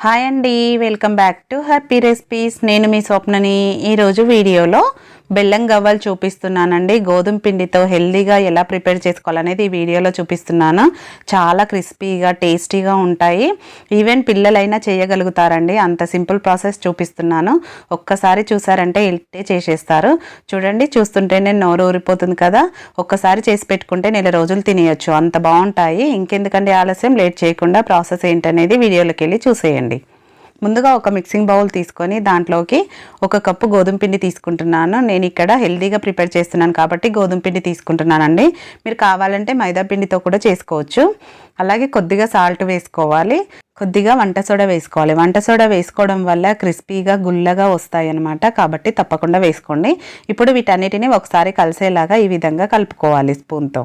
Hi అండి welcome back to happy recipes నేను మీ స్వప్నని ఈరోజు వీడియోలో బెల్లం గవ్వలు చూపిస్తున్నానండి. గోధుమ పిండితో హెల్దీగా ఎలా ప్రిపేర్ చేసుకోవాలనేది ఈ వీడియోలో చూపిస్తున్నాను. చాలా క్రిస్పీగా టేస్టీగా ఉంటాయి. ఈవెన్ పిల్లలైనా చేయగలుగుతారండి. అంత సింపుల్ ప్రాసెస్ చూపిస్తున్నాను. ఒక్కసారి చూసారంటే ఇట్టే చేసేస్తారు. చూడండి చూస్తుంటేనే నోరు ఊరిపోతుంది కదా. ఒక్కసారి చేసి పెట్టుకుంటే నెల రోజులు తినేయొచ్చు. అంత బాగుంటాయి. ఇంకెందుకంటే ఆలస్యం? లేట్ చేయకుండా ప్రాసెస్ ఏంటనేది వీడియోలోకి వెళ్ళి చూసేయండి. ముందుగా ఒక మిక్సింగ్ బౌల్ తీసుకొని దాంట్లోకి ఒక కప్పు గోధుమ పిండి తీసుకుంటున్నాను. నేను ఇక్కడ హెల్దీగా ప్రిపేర్ చేస్తున్నాను కాబట్టి గోధుమ పిండి తీసుకుంటున్నానండి. మీరు కావాలంటే మైదా పిండితో కూడా చేసుకోవచ్చు. అలాగే కొద్దిగా సాల్ట్ వేసుకోవాలి. కొద్దిగా వంట సోడా వేసుకోవాలి. వంట సోడా వేసుకోవడం వల్ల క్రిస్పీగా గుల్లగా వస్తాయి అన్నమాట కాబట్టి తప్పకుండా వేసుకోండి. ఇప్పుడు వీటన్నిటిని ఒకసారి కలిసేలాగా ఈ విధంగా కలుపుకోవాలి స్పూన్తో.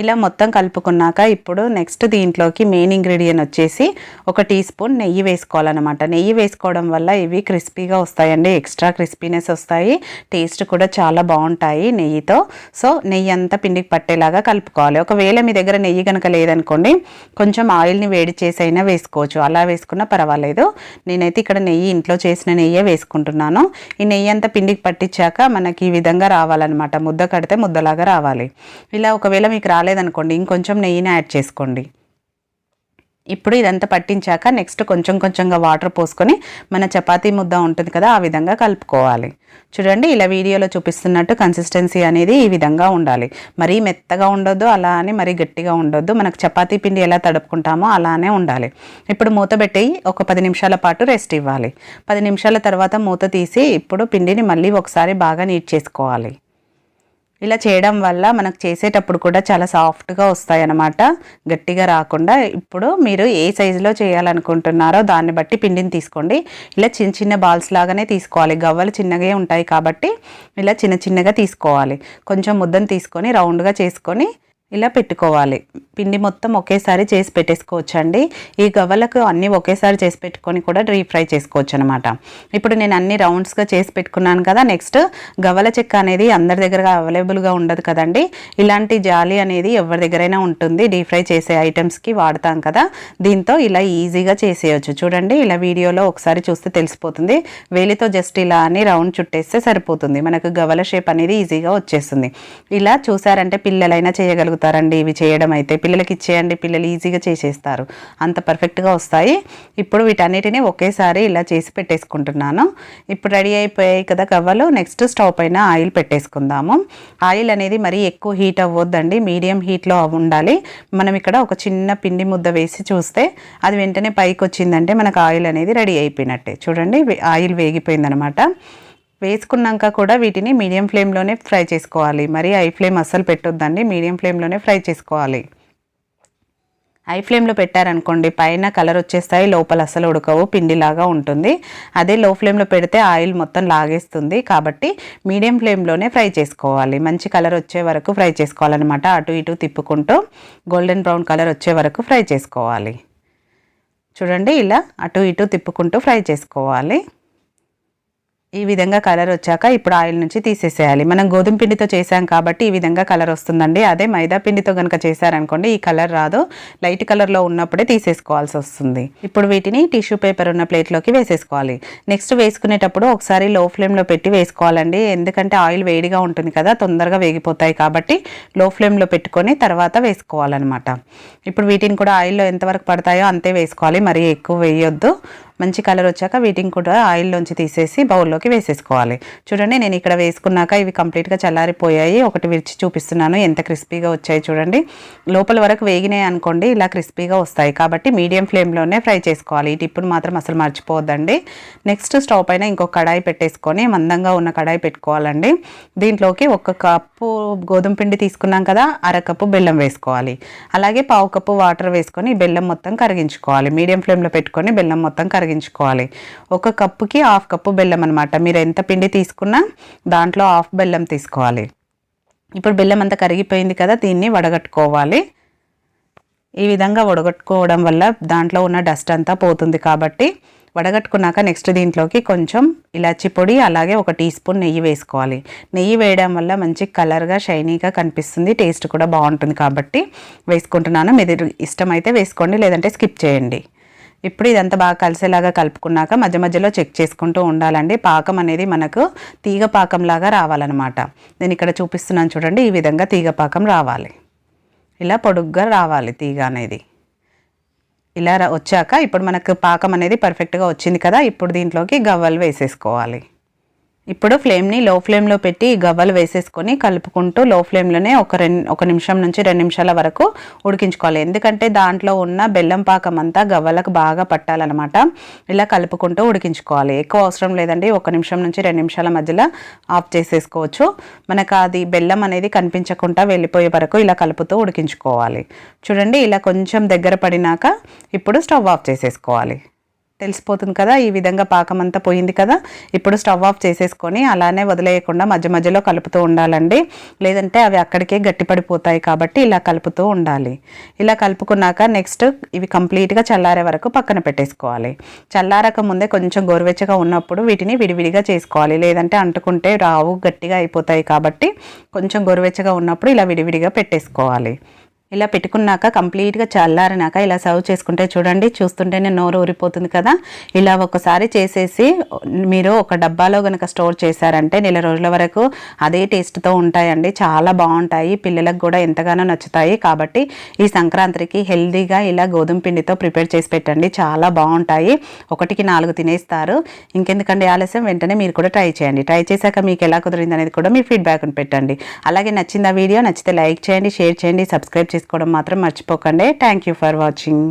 ఇలా మొత్తం కలుపుకున్నాక ఇప్పుడు నెక్స్ట్ దీంట్లోకి మెయిన్ ఇంగ్రీడియంట్ వచ్చేసి ఒక టీ స్పూన్ నెయ్యి వేసుకోవాలన్నమాట. నెయ్యి వేసుకోవడం వల్ల ఇవి క్రిస్పీగా వస్తాయండి. ఎక్స్ట్రా క్రిస్పీనెస్ వస్తాయి. టేస్ట్ కూడా చాలా బాగుంటాయి నెయ్యితో. సో నెయ్యి అంతా పిండికి పట్టేలాగా కలుపుకోవాలి. ఒకవేళ మీ దగ్గర నెయ్యి కనుక లేదనుకోండి కొంచెం ఆయిల్ని వేడి చేసి అయినా వేసుకోవచ్చు. అలా వేసుకున్నా పర్వాలేదు. నేనైతే ఇక్కడ నెయ్యి ఇంట్లో చేసిన నెయ్యే వేసుకుంటున్నాను. ఈ నెయ్యి అంతా పిండికి పట్టించాక మనకి ఈ విధంగా రావాలన్నమాట. ముద్ద కడితే ముద్దలాగా రావాలి. ఇలా ఒకవేళ మీకు రాలేదనుకోండి ఇంకొంచెం నెయ్యిని యాడ్ చేసుకోండి. ఇప్పుడు ఇదంతా పట్టించాక నెక్స్ట్ కొంచెం కొంచెంగా వాటర్ పోసుకొని మన చపాతీ ముద్ద ఉంటుంది కదా ఆ విధంగా కలుపుకోవాలి. చూడండి ఇలా వీడియోలో చూపిస్తున్నట్టు కన్సిస్టెన్సీ అనేది ఈ విధంగా ఉండాలి. మరీ మెత్తగా ఉండొద్దు అలా అని మరీ గట్టిగా ఉండొద్దు. మనకు చపాతీ పిండి ఎలా తడుపుకుంటామో అలానే ఉండాలి. ఇప్పుడు మూత పెట్టి ఒక పది నిమిషాల పాటు రెస్ట్ ఇవ్వాలి. పది నిమిషాల తర్వాత మూత తీసి ఇప్పుడు పిండిని మళ్ళీ ఒకసారి బాగా నీట్ చేసుకోవాలి. ఇలా చేయడం వల్ల మనకు చేసేటప్పుడు కూడా చాలా సాఫ్ట్గా వస్తాయి అన్నమాట గట్టిగా రాకుండా ఇప్పుడు మీరు ఏ సైజులో చేయాలనుకుంటున్నారో దాన్ని బట్టి పిండిని తీసుకోండి. ఇలా చిన్న చిన్న బాల్స్ లాగానే తీసుకోవాలి. గవ్వలు చిన్నగా ఉంటాయి కాబట్టి ఇలా చిన్న చిన్నగా తీసుకోవాలి. కొంచెం ముద్దను తీసుకొని రౌండ్గా చేసుకొని ఇలా పెట్టుకోవాలి. పిండి మొత్తం ఒకేసారి చేసి పెట్టేసుకోవచ్చండి. ఈ గవ్వలకు అన్నీ ఒకేసారి చేసి పెట్టుకొని కూడా డీప్ ఫ్రై చేసుకోవచ్చు అనమాట ఇప్పుడు నేను అన్ని రౌండ్స్గా చేసి పెట్టుకున్నాను కదా నెక్స్ట్ గవ్వల చెక్క అనేది అందరి దగ్గర అవైలబుల్గా ఉండదు కదండి. ఇలాంటి జాలి అనేది ఎవరి దగ్గరైనా ఉంటుంది. డీప్ ఫ్రై చేసే ఐటమ్స్కి వాడతాం కదా. దీంతో ఇలా ఈజీగా చేసేయచ్చు. చూడండి ఇలా వీడియోలో ఒకసారి చూస్తే తెలిసిపోతుంది. వేలితో జస్ట్ ఇలా అని రౌండ్ చుట్టేస్తే సరిపోతుంది. మనకు గవ్వల షేప్ అనేది ఈజీగా వచ్చేస్తుంది. ఇలా చూసారంటే పిల్లలైనా చేయగలుగుతారు. చేయగలుగుతారండి ఇవి చేయడం అయితే. పిల్లలకి ఇచ్చేయండి పిల్లలు ఈజీగా చేసేస్తారు. అంత పర్ఫెక్ట్గా వస్తాయి. ఇప్పుడు వీటన్నిటిని ఒకేసారి ఇలా చేసి పెట్టేసుకుంటున్నాను. ఇప్పుడు రెడీ అయిపోయాయి కదా కవ్వలు. నెక్స్ట్ స్టవ్ పైన ఆయిల్ పెట్టేసుకుందాము. ఆయిల్ అనేది మరీ ఎక్కువ హీట్ అవ్వద్దండి. మీడియం హీట్లో ఉండాలి. మనం ఇక్కడ ఒక చిన్న పిండి ముద్ద వేసి చూస్తే అది వెంటనే పైకి వచ్చిందంటే మనకు ఆయిల్ అనేది రెడీ అయిపోయినట్టే. చూడండి ఆయిల్ వేగిపోయిందనమాట. వేసుకున్నాక కూడా వీటిని మీడియం ఫ్లేమ్లోనే ఫ్రై చేసుకోవాలి. మరి హై ఫ్లేమ్ అస్సలు పెట్టొద్దండి. మీడియం ఫ్లేమ్లోనే ఫ్రై చేసుకోవాలి. హై ఫ్లేమ్లో పెట్టారనుకోండి పైన కలర్ వచ్చేస్తాయి లోపల అసలు ఉడకవు పిండిలాగా ఉంటుంది. అదే లో ఫ్లేమ్లో పెడితే ఆయిల్ మొత్తం లాగేస్తుంది. కాబట్టి మీడియం ఫ్లేమ్లోనే ఫ్రై చేసుకోవాలి. మంచి కలర్ వచ్చే వరకు ఫ్రై చేసుకోవాలన్నమాట. అటు ఇటు తిప్పుకుంటూ గోల్డెన్ బ్రౌన్ కలర్ వచ్చే వరకు ఫ్రై చేసుకోవాలి. చూడండి ఇలా అటు ఇటు తిప్పుకుంటూ ఫ్రై చేసుకోవాలి. ఈ విధంగా కలర్ వచ్చాక ఇప్పుడు ఆయిల్ నుంచి తీసేసేయాలి. మనం గోధుమ పిండితో చేసాం కాబట్టి ఈ విధంగా కలర్ వస్తుందండి. అదే మైదా పిండితో కనుక చేశారనుకోండి ఈ కలర్ రాదు. లైట్ కలర్లో ఉన్నప్పుడే తీసేసుకోవాల్సి వస్తుంది. ఇప్పుడు వీటిని టిష్యూ పేపర్ ఉన్న ప్లేట్లోకి వేసేసుకోవాలి. నెక్స్ట్ వేసుకునేటప్పుడు ఒకసారి లో ఫ్లేమ్లో పెట్టి వేసుకోవాలండి. ఎందుకంటే ఆయిల్ వేడిగా ఉంటుంది కదా తొందరగా వేగిపోతాయి కాబట్టి లో ఫ్లేమ్లో పెట్టుకొని తర్వాత వేసుకోవాలన్నమాట. ఇప్పుడు వీటిని కూడా ఆయిల్లో ఎంతవరకు పడతాయో అంతే వేసుకోవాలి. మరీ ఎక్కువ వేయొద్దు. మంచి కలర్ వచ్చాక వీటిని కూడా ఆయిల్లోంచి తీసేసి బౌల్లోకి వేసేసుకోవాలి. చూడండి నేను ఇక్కడ వేసుకున్నాక ఇవి కంప్లీట్గా చల్లారిపోయాయి. ఒకటి విరిచి చూపిస్తున్నాను. ఎంత క్రిస్పీగా వచ్చాయి చూడండి. లోపల వరకు వేగినాయి అనుకోండి ఇలా క్రిస్పీగా వస్తాయి. కాబట్టి మీడియం ఫ్లేమ్లోనే ఫ్రై చేసుకోవాలి. ఈ టిప్పును మాత్రం అసలు మర్చిపోవద్దండి. నెక్స్ట్ స్టవ్ పైన ఇంకొక కడాయి పెట్టేసుకొని మందంగా ఉన్న కడాయి పెట్టుకోవాలండి. దీంట్లోకి ఒక కప్పు గోధుమ పిండి తీసుకున్నాం కదా అరకప్పు బెల్లం వేసుకోవాలి. అలాగే పావు కప్పు వాటర్ వేసుకొని బెల్లం మొత్తం కరిగించుకోవాలి. మీడియం ఫ్లేమ్లో పెట్టుకొని బెల్లం మొత్తం కరిగి కరిగించుకోవాలి ఒక కప్పుకి హాఫ్ కప్పు బెల్లం అనమాట మీరు ఎంత పిండి తీసుకున్నా దాంట్లో హాఫ్ బెల్లం తీసుకోవాలి. ఇప్పుడు బెల్లం అంతా కరిగిపోయింది కదా దీన్ని వడగట్టుకోవాలి. ఈ విధంగా వడగట్టుకోవడం వల్ల దాంట్లో ఉన్న డస్ట్ అంతా పోతుంది కాబట్టి వడగట్టుకున్నాక నెక్స్ట్ దీంట్లోకి కొంచెం ఇలాచి పొడి అలాగే ఒక టీ స్పూన్ నెయ్యి వేసుకోవాలి. నెయ్యి వేయడం వల్ల మంచి కలర్గా షైనీగా కనిపిస్తుంది. టేస్ట్ కూడా బాగుంటుంది కాబట్టి వేసుకుంటున్నాను. మీరు ఇష్టమైతే వేసుకోండి లేదంటే స్కిప్ చేయండి. ఇప్పుడు ఇదంతా బాగా కలిసేలాగా కలుపుకున్నాక మధ్య మధ్యలో చెక్ చేసుకుంటూ ఉండాలండి. పాకం అనేది మనకు తీగ పాకంలాగా రావాలన్నమాట. నేను ఇక్కడ చూపిస్తున్నాను చూడండి ఈ విధంగా తీగ పాకం రావాలి. ఇలా పొడుగ్గా రావాలి తీగ అనేది. ఇలా రా- వచ్చాక ఇప్పుడు మనకు పాకం అనేది పర్ఫెక్ట్గా వచ్చింది కదా ఇప్పుడు దీంట్లోకి గవ్వలు వేసేసుకోవాలి. ఇప్పుడు ఫ్లేమ్ని లో ఫ్లేమ్లో పెట్టి ఈ గవ్వలు వేసేసుకొని కలుపుకుంటూ లో ఫ్లేమ్లోనే ఒక రెండు ఒక నిమిషం నుంచి రెండు నిమిషాల వరకు ఉడికించుకోవాలి. ఎందుకంటే దాంట్లో ఉన్న బెల్లం పాకం అంతా గవ్వలకు బాగా పట్టాలన్నమాట. ఇలా కలుపుకుంటూ ఉడికించుకోవాలి. ఎక్కువ అవసరం లేదండి. ఒక నిమిషం నుంచి రెండు నిమిషాల మధ్యలో ఆఫ్ చేసేసుకోవచ్చు. మనకు అది బెల్లం అనేది కనిపించకుండా వెళ్ళిపోయే వరకు ఇలా కలుపుతూ ఉడికించుకోవాలి. చూడండి ఇలా కొంచెం దగ్గర పడినాక ఇప్పుడు స్టవ్ ఆఫ్ చేసేసుకోవాలి. తెలిసిపోతుంది కదా ఈ విధంగా పాకం అంతా పోయింది కదా ఇప్పుడు స్టవ్ ఆఫ్ చేసేసుకొని అలానే వదిలేయకుండా మధ్య మధ్యలో కలుపుతూ ఉండాలండి. లేదంటే అవి అక్కడికే గట్టిపడిపోతాయి కాబట్టి ఇలా కలుపుతూ ఉండాలి. ఇలా కలుపుకున్నాక నెక్స్ట్ ఇవి కంప్లీట్గా చల్లారే వరకు పక్కన పెట్టేసుకోవాలి. చల్లారక ముందే కొంచెం గోరువెచ్చగా ఉన్నప్పుడు వీటిని విడివిడిగా చేసుకోవాలి. లేదంటే అంటుకుంటే రావు గట్టిగా అయిపోతాయి కాబట్టి కొంచెం గోరువెచ్చగా ఉన్నప్పుడు ఇలా విడివిడిగా పెట్టేసుకోవాలి. ఇలా పెట్టుకున్నాక కంప్లీట్గా చల్లారినాక ఇలా సర్వ్ చేసుకుంటే చూడండి చూస్తుంటేనే నోరు ఊరిపోతుంది కదా. ఇలా ఒకసారి చేసేసి మీరు ఒక డబ్బాలో కనుక స్టోర్ చేశారంటే నెల రోజుల వరకు అదే టేస్ట్తో ఉంటాయండి. చాలా బాగుంటాయి. పిల్లలకు కూడా ఎంతగానో నచ్చుతాయి. కాబట్టి ఈ సంక్రాంతికి హెల్దీగా ఇలా గోధుమ పిండితో ప్రిపేర్ చేసి పెట్టండి. చాలా బాగుంటాయి. ఒకటికి నాలుగు తినేస్తారు. ఇంకెందుకండి ఆలస్యం? వెంటనే మీరు కూడా ట్రై చేయండి. ట్రై చేశాక మీకు ఎలా కుదిరింది అనేది కూడా మీ ఫీడ్బ్యాక్ని పెట్టండి. అలాగే నచ్చిందా వీడియో? నచ్చితే లైక్ చేయండి షేర్ చేయండి సబ్స్క్రైబ్ చేసుకోవడం మాత్రం మర్చిపోకండి. Thank you for watching